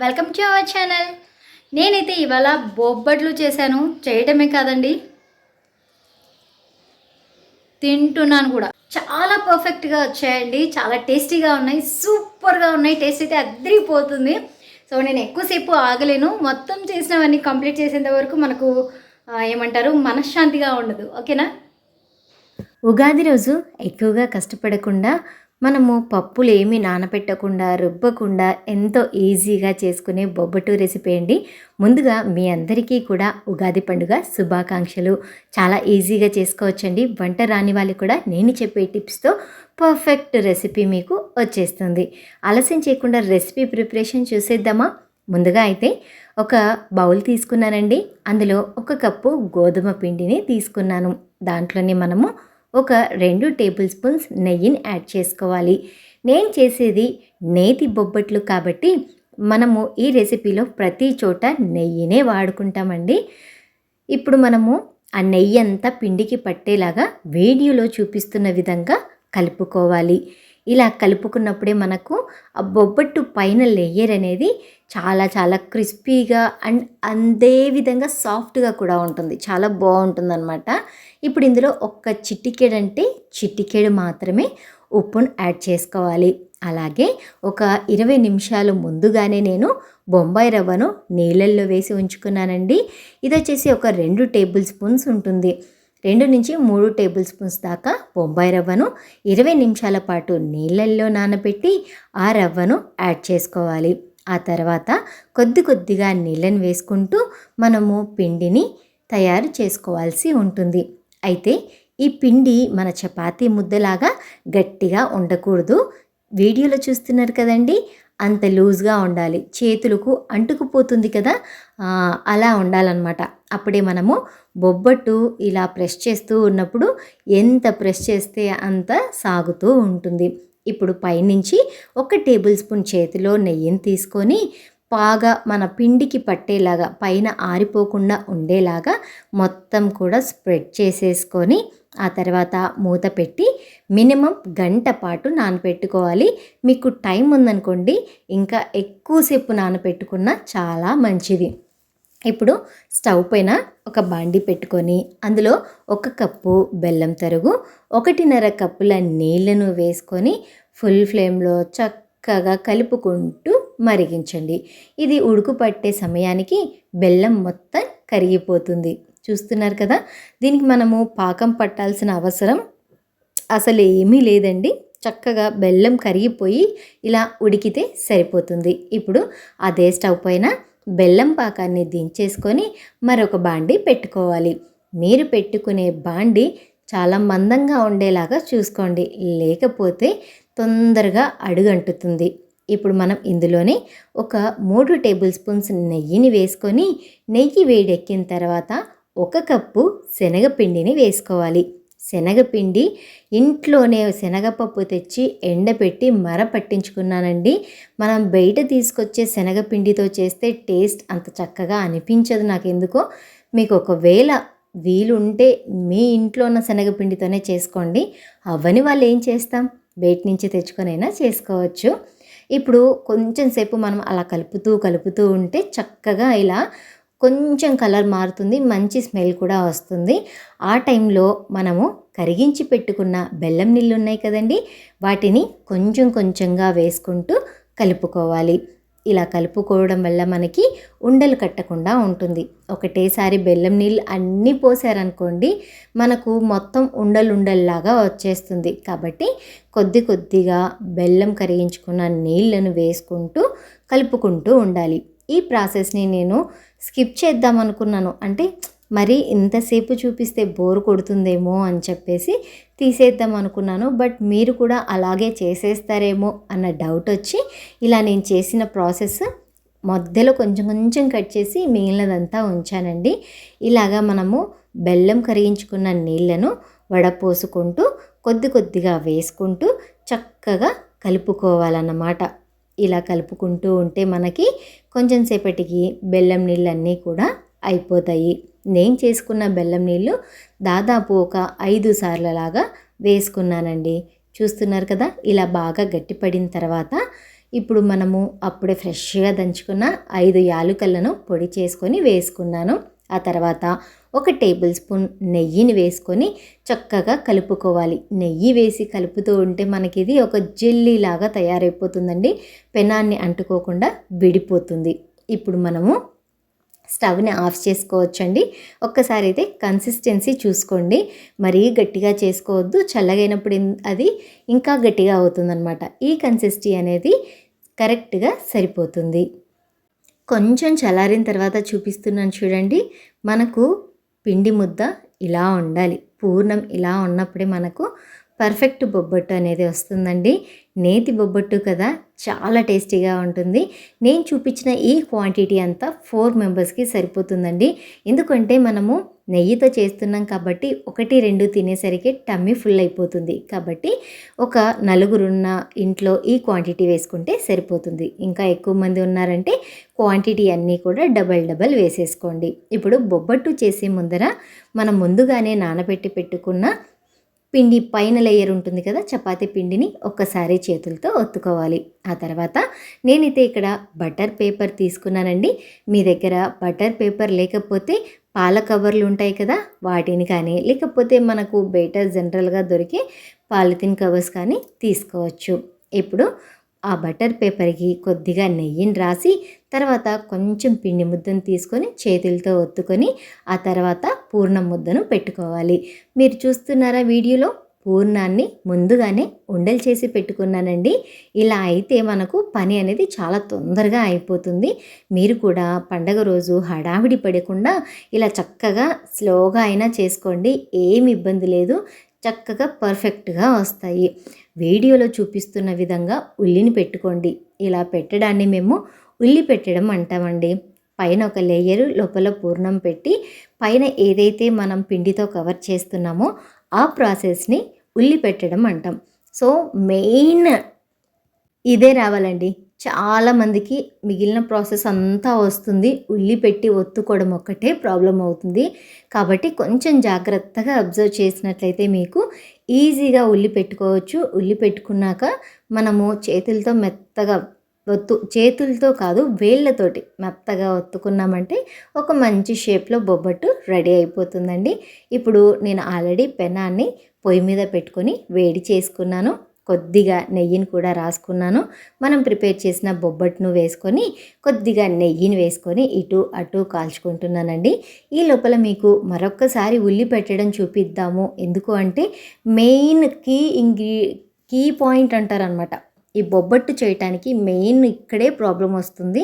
Welcome to our channel. నేనైతే ఇవాళ బొబ్బట్లు చేశాను. చేయటమే కాదండి. తింటున్నాను కూడా. చాలా పర్ఫెక్ట్గా వచ్చాయండి. చాలా టేస్టీగా ఉన్నాయి. సూపర్గా ఉన్నాయి. టేస్ట్ అయితే అద్దరిపోతుంది. సో నేను ఎక్కువసేపు ఆగలేను. మొత్తం చేసినవన్నీ కంప్లీట్ చేసేంత వరకు మనకు ఏమంటారు? మనశ్శాంతిగా ఉండదు. ఓకేనా? ఉగాది రోజు ఎక్కువగా కష్టపడకుండా మనము పప్పులు ఏమీ నానబెట్టకుండా రుబ్బకుండా ఎంతో ఈజీగా చేసుకునే బొబ్బటు రెసిపీ అండి. ముందుగా మీ అందరికీ కూడా ఉగాది పండుగ శుభాకాంక్షలు. చాలా ఈజీగా చేసుకోవచ్చండి. వంట రాని వాళ్ళు కూడా నేను చెప్పే టిప్స్తో పర్ఫెక్ట్ రెసిపీ మీకు వచ్చేస్తుంది. ఆలస్యం చేయకుండా రెసిపీ ప్రిపరేషన్ చూసేద్దామా? ముందుగా అయితే ఒక బౌల్ తీసుకున్నానండి. అందులో ఒక కప్పు గోధుమ పిండిని తీసుకున్నాను. దాంట్లోనే మనము ఒక రెండు టేబుల్ స్పూన్స్ నెయ్యిని యాడ్ చేసుకోవాలి. నేను చేసేది నేతి బొబ్బట్లు కాబట్టి మనము ఈ రెసిపీలో ప్రతి చోట నెయ్యినే వాడుకుంటామండి. ఇప్పుడు మనము ఆ నెయ్యి అంతా పిండికి పట్టేలాగా వీడియోలో చూపిస్తున్న విధంగా కలుపుకోవాలి. ఇలా కలుపుకున్నప్పుడే మనకు ఆ బొబ్బట్టు పైన లేయర్ అనేది చాలా చాలా క్రిస్పీగా అండ్ అందే విధంగా సాఫ్ట్గా కూడా ఉంటుంది. చాలా బాగుంటుందన్నమాట. ఇప్పుడు ఇందులో ఒక్క చిటికెడు అంటే చిటికెడు మాత్రమే ఉప్పును యాడ్ చేసుకోవాలి. అలాగే ఒక ఇరవై నిమిషాలు ముందుగానే నేను బొంబాయి రవ్వను నీళ్ళల్లో వేసి ఉంచుకున్నానండి. ఇది వచ్చేసి ఒక రెండు టేబుల్ స్పూన్స్ ఉంటుంది. రెండు నుంచి మూడు టేబుల్ స్పూన్స్ దాకా బొంబాయి రవ్వను ఇరవై నిమిషాల పాటు నీళ్ళల్లో నానబెట్టి ఆ రవ్వను యాడ్ చేసుకోవాలి. ఆ తర్వాత కొద్ది కొద్దిగా నీళ్ళని వేసుకుంటూ మనము పిండిని తయారు చేసుకోవాల్సి ఉంటుంది. అయితే ఈ పిండి మన చపాతీ ముద్దలాగా గట్టిగా ఉండకూడదు. వీడియోలో చూస్తున్నారు కదండి అంత లూజ్గా ఉండాలి. చేతులకు అంటుకుపోతుంది కదా? అలా ఉండాలన్నమాట. అప్పుడే మనము బొబ్బట్టు ఇలా ప్రెస్ చేస్తూ ఉన్నప్పుడు ఎంత ప్రెస్ చేస్తే అంత సాగుతూ ఉంటుంది. ఇప్పుడు పైనుంచి ఒక టేబుల్ స్పూన్ చేతిలో నెయ్యిని తీసుకొని బాగా మన పిండికి పట్టేలాగా పైన ఆరిపోకుండా ఉండేలాగా మొత్తం కూడా స్ప్రెడ్ చేసేసుకొని ఆ తర్వాత మూత పెట్టి మినిమం గంట పాటు నానపెట్టుకోవాలి. మీకు టైం ఉందనుకోండి ఇంకా ఎక్కువసేపు నానపెట్టుకున్నా చాలా మంచిది. ఇప్పుడు స్టవ్ పైన ఒక బాండి పెట్టుకొని అందులో ఒక కప్పు బెల్లం తరుగు ఒకటిన్నర కప్పుల నీళ్ళను వేసుకొని ఫుల్ ఫ్లేమ్లో చక్కగా కలుపుకుంటూ మరిగించండి. ఇది ఉడుకు పట్టే సమయానికి బెల్లం మొత్తం కరిగిపోతుంది. చూస్తున్నారు కదా? దీనికి మనము పాకం పట్టాల్సిన అవసరం అసలు ఏమీ లేదండి. చక్కగా బెల్లం కరిగిపోయి ఇలా ఉడికితే సరిపోతుంది. ఇప్పుడు అదే స్టవ్ పైన బెల్లం పాకాన్ని దించేసుకొని మరొక బాండి పెట్టుకోవాలి. మీరు పెట్టుకునే బాండి చాలా మందంగా ఉండేలాగా చూసుకోండి. లేకపోతే తొందరగా అడుగంటుతుంది. ఇప్పుడు మనం ఇందులోనే ఒక మూడు టేబుల్ స్పూన్స్ నెయ్యిని వేసుకొని నెయ్యి వేడెక్కిన తర్వాత ఒక కప్పు శనగపిండిని వేసుకోవాలి. శనగపిండి ఇంట్లోనే శనగపప్పు తెచ్చి ఎండపెట్టి మర పట్టించుకున్నానండి. మనం బయట తీసుకొచ్చే శనగపిండితో చేస్తే టేస్ట్ అంత చక్కగా అనిపించదు నాకు ఎందుకో మీకు ఒకవేళ వీలుంటే మీ ఇంట్లో ఉన్న శనగపిండితోనే చేసుకోండి. అవని వాళ్ళు ఏం చేస్తాం? బయట నుంచి తెచ్చుకొనైనా చేసుకోవచ్చు. ఇప్పుడు కొంచెం సేపు మనం అలా కలుపుతూ కలుపుతూ ఉంటే చక్కగా ఇలా కొంచెం కలర్ మారుతుంది మంచి స్మెల్ కూడా వస్తుంది. ఆ టైంలో మనము కరిగించి పెట్టుకున్న బెల్లం నీళ్ళు ఉన్నాయి కదండి వాటిని కొంచెం కొంచెంగా వేసుకుంటూ కలుపుకోవాలి. ఇలా కలుపుకోవడం వల్ల మనకి ఉండలు కట్టకుండా ఉంటుంది. ఒకటేసారి బెల్లం నీళ్ళు అన్నీ పోసారనుకోండి మనకు మొత్తం ఉండలుండల్లాగా వచ్చేస్తుంది. కాబట్టి కొద్ది కొద్దిగా బెల్లం కరిగించుకున్న నీళ్ళను వేసుకుంటూ కలుపుకుంటూ ఉండాలి. ఈ ప్రాసెస్ని నేను స్కిప్ చేద్దాం అనుకున్నాను. అంటే మరి ఇంతసేపు చూపిస్తే బోర్ కొడుతుందేమో అని చెప్పేసి తీసేద్దాం అనుకున్నాను. బట్ మీరు కూడా అలాగే చేసేస్తారేమో అన్న డౌట్ వచ్చి ఇలా నేను చేసిన ప్రాసెస్ మధ్యలో కొంచెం కొంచెం కట్ చేసి మిగిలినదంతా ఉంచానండి. ఇలాగా మనము బెల్లం కరిగించుకున్న నీళ్ళను వడపోసుకుంటూ కొద్ది కొద్దిగా వేసుకుంటూ చక్కగా కలుపుకోవాలన్నమాట. ఇలా కలుపుకుంటూ ఉంటే మనకి కొంచెం సేపటికి బెల్లం నీళ్ళన్నీ కూడా అయిపోతాయి. నేను చేసుకున్న బెల్లం నీళ్ళు దాదాపు ఒక ఐదు సార్లలాగా వేసుకున్నానండి. చూస్తున్నారు కదా ఇలా బాగా గట్టిపడిన తర్వాత ఇప్పుడు మనము అప్పుడే ఫ్రెష్గా దంచుకున్న ఐదు యాలుకలను పొడి చేసుకొని వేసుకున్నాను. ఆ తర్వాత ఒక టేబుల్ స్పూన్ నెయ్యిని వేసుకొని చక్కగా కలుపుకోవాలి. నెయ్యి వేసి కలుపుతూ ఉంటే మనకి ఇది ఒక జెల్లీ లాగా తయారైపోతుందండి. పెనాన్ని అంటుకోకుండా విడిపోతుంది. ఇప్పుడు మనము స్టవ్ని ఆఫ్ చేసుకోవచ్చండి. ఒక్కసారి అయితే కన్సిస్టెన్సీ చూసుకోండి. మరీ గట్టిగా చేసుకోవద్దు. చల్లగైనప్పుడు అది ఇంకా గట్టిగా అవుతుందన్నమాట. ఈ కన్సిస్టీ అనేది కరెక్ట్గా సరిపోతుంది. కొంచెం చల్లారిన తర్వాత చూపిస్తున్నాను చూడండి. మనకు పిండి ముద్ద ఇలా ఉండాలి. పూర్ణం ఇలా ఉన్నప్పుడే మనకు పర్ఫెక్ట్ బొబ్బట్టు అనేది వస్తుందండి. నేతి బొబ్బట్టు కదా చాలా టేస్టీగా ఉంటుంది. నేను చూపించిన ఈ క్వాంటిటీ అంతా ఫోర్ మెంబర్స్కి సరిపోతుందండి. ఎందుకంటే మనము నెయ్యితో చేస్తున్నాం కాబట్టి ఒకటి రెండు తినేసరికి టమ్మీ ఫుల్ అయిపోతుంది. కాబట్టి ఒక నలుగురున్న ఇంట్లో ఈ క్వాంటిటీ వేసుకుంటే సరిపోతుంది. ఇంకా ఎక్కువ మంది ఉన్నారంటే క్వాంటిటీ అన్నీ కూడా డబల్ డబల్ వేసేసుకోండి. ఇప్పుడు బొబ్బట్టు చేసే ముందర మనం ముందుగానే నానబెట్టి పెట్టుకున్న పిండి పైన లేయర్ ఉంటుంది కదా చపాతీ పిండిని ఒక్కసారి చేతులతో ఒత్తుకోవాలి. ఆ తర్వాత నేనైతే ఇక్కడ బటర్ పేపర్ తీసుకున్నానండి. మీ దగ్గర బటర్ పేపర్ లేకపోతే పాల కవర్లు ఉంటాయి కదా వాటిని కానీ లేకపోతే మనకు బయట జనరల్గా దొరికే పాలిథిన్ కవర్స్ కానీ తీసుకోవచ్చు. ఇప్పుడు ఆ బటర్ పేపర్కి కొద్దిగా నెయ్యిని రాసి తర్వాత కొంచెం పిండి ముద్దను తీసుకొని చేతులతో ఒత్తుకొని ఆ తర్వాత పూర్ణం ముద్దను పెట్టుకోవాలి. మీరు చూస్తున్నారా వీడియోలో? పూర్ణాన్ని ముందుగానే ఉండలు చేసి పెట్టుకున్నానండి. ఇలా అయితే మనకు పని అనేది చాలా తొందరగా అయిపోతుంది. మీరు కూడా పండగ రోజు హడావిడి పడకుండా ఇలా చక్కగా స్లోగా అయినా చేసుకోండి. ఏమి ఇబ్బంది లేదు. చక్కగా పర్ఫెక్ట్గా వస్తాయి. వీడియోలో చూపిస్తున్న విధంగా ఉల్లిని పెట్టుకోండి. ఇలా పెట్టడాన్ని మేము ఉల్లి పెట్టడం అంటామండి. పైన ఒక లేయరు లోపల పూర్ణం పెట్టి పైన ఏదైతే మనం పిండితో కవర్ చేస్తున్నామో ఆ ప్రాసెస్ని ఉల్లి పెట్టడం అంటాం. సో మెయిన్ ఇదే రావాలండి. చాలా మందికి మిగిలిన ప్రాసెస్ అంతా వస్తుంది. ఉల్లి పెట్టి ఒత్తుకోవడం ఒక్కటే ప్రాబ్లం అవుతుంది. కాబట్టి కొంచెం జాగ్రత్తగా అబ్జర్వ్ చేసినట్లయితే మీకు ఈజీగా ఉల్లి పెట్టుకోవచ్చు. ఉల్లి పెట్టుకున్నాక మనము చేతులతో మెత్తగా ఒత్తు చేతులతో కాదు వేళ్ళతోటి మెత్తగా ఒత్తుకున్నామంటే ఒక మంచి షేప్లో బొబ్బట్టు రెడీ అయిపోతుందండి. ఇప్పుడు నేను ఆల్రెడీ పెనాన్ని పొయ్యి మీద పెట్టుకొని వేడి చేసుకున్నాను. కొద్దిగా నెయ్యిని కూడా రాసుకున్నాను. మనం ప్రిపేర్ చేసిన బొబ్బట్టును వేసుకొని కొద్దిగా నెయ్యిని వేసుకొని ఇటు అటు కాల్చుకుంటున్నానండి. ఈ లోపల మీకు మరొక్కసారి ఉల్లి పెట్టడం చూపిద్దాము. ఎందుకు అంటే మెయిన్ కీ ఇంగ్రీ కీ పాయింట్ అంటారనమాట ఈ బొబ్బట్టు చేయటానికి మెయిన్ ఇక్కడే ప్రాబ్లం వస్తుంది.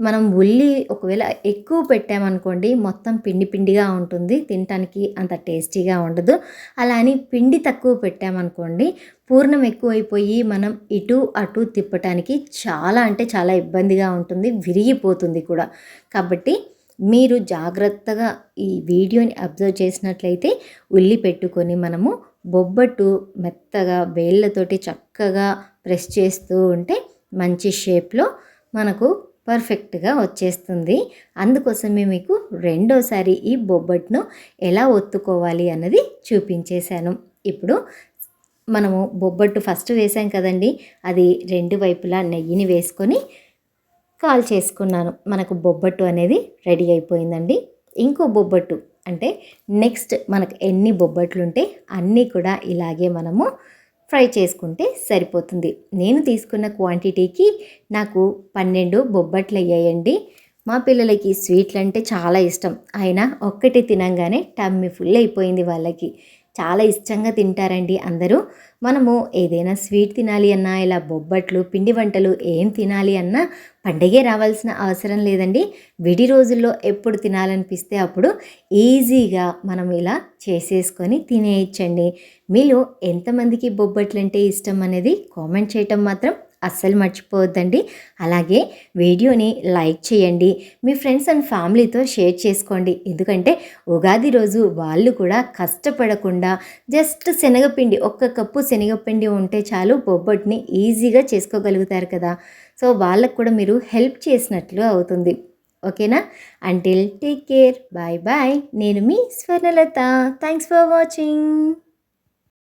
మనం ఉల్లి ఒకవేళ ఎక్కువ పెట్టామనుకోండి మొత్తం పిండి పిండిగా ఉంటుంది. తినటానికి అంత టేస్టీగా ఉండదు. అలా అని పిండి తక్కువ పెట్టామనుకోండి పూర్ణం ఎక్కువైపోయి మనం ఇటు అటు తిప్పటానికి చాలా అంటే చాలా ఇబ్బందిగా ఉంటుంది విరిగిపోతుంది కూడా. కాబట్టి మీరు జాగ్రత్తగా ఈ వీడియోని అబ్జర్వ్ చేసినట్లయితే ఉల్లి పెట్టుకొని మనము బొబ్బట్టు మెత్తగా వేళ్ళతోటి చక్కగా ప్రెస్ చేస్తూ ఉంటే మంచి షేప్లో మనకు పర్ఫెక్ట్గా వచ్చేస్తుంది. అందుకోసమే మీకు రెండోసారి ఈ బొబ్బట్ను ఎలా ఒత్తుకోవాలి అన్నది చూపించేశాను. ఇప్పుడు మనము బొబ్బట్టు ఫస్ట్ వేసాం కదండి అది రెండు వైపులా నెయ్యిని వేసుకొని కాల్ చేసుకున్నాను. మనకు బొబ్బట్టు అనేది రెడీ అయిపోయిందండి. ఇంకో బొబ్బట్టు అంటే నెక్స్ట్ మనకు ఎన్ని బొబ్బట్లు ఉంటే అన్నీ కూడా ఇలాగే మనము ఫ్రై చేసుకుంటే సరిపోతుంది. నేను తీసుకున్న క్వాంటిటీకి నాకు పన్నెండు బొబ్బట్లు అయ్యాయండి. మా పిల్లలకి స్వీట్లు అంటే చాలా ఇష్టం. అయినా ఒక్కటి తినంగానే టమ్మి ఫుల్ అయిపోయింది వాళ్ళకి. చాలా ఇష్టంగా తింటారండి అందరూ. మనము ఏదైనా స్వీట్ తినాలి అన్నా ఇలా బొబ్బట్లు పిండి వంటలు ఏం తినాలి అన్నా పండగే రావాల్సిన అవసరం లేదండి. విడి రోజుల్లో ఎప్పుడు తినాలనిపిస్తే అప్పుడు ఈజీగా మనం ఇలా చేసేసుకొని తినేయచ్చండి. మీలో ఎంతమందికి బొబ్బట్లు అంటే ఇష్టం అనేది కామెంట్ చేయటం మాత్రం అస్సలు మర్చిపోవద్దండి. అలాగే వీడియోని లైక్ చేయండి. మీ ఫ్రెండ్స్ అండ్ ఫ్యామిలీతో షేర్ చేసుకోండి. ఎందుకంటే ఉగాది రోజు వాళ్ళు కూడా కష్టపడకుండా జస్ట్ శనగపిండి ఒక్క కప్పు శనగపిండి ఉంటే చాలు బొబ్బట్ని ఈజీగా చేసుకోగలుగుతారు కదా. సో వాళ్ళకు కూడా మీరు హెల్ప్ చేసినట్లు అవుతుంది. ఓకేనా? Until take care bye bye నేను మీ స్వర్ణలత. Thanks for watching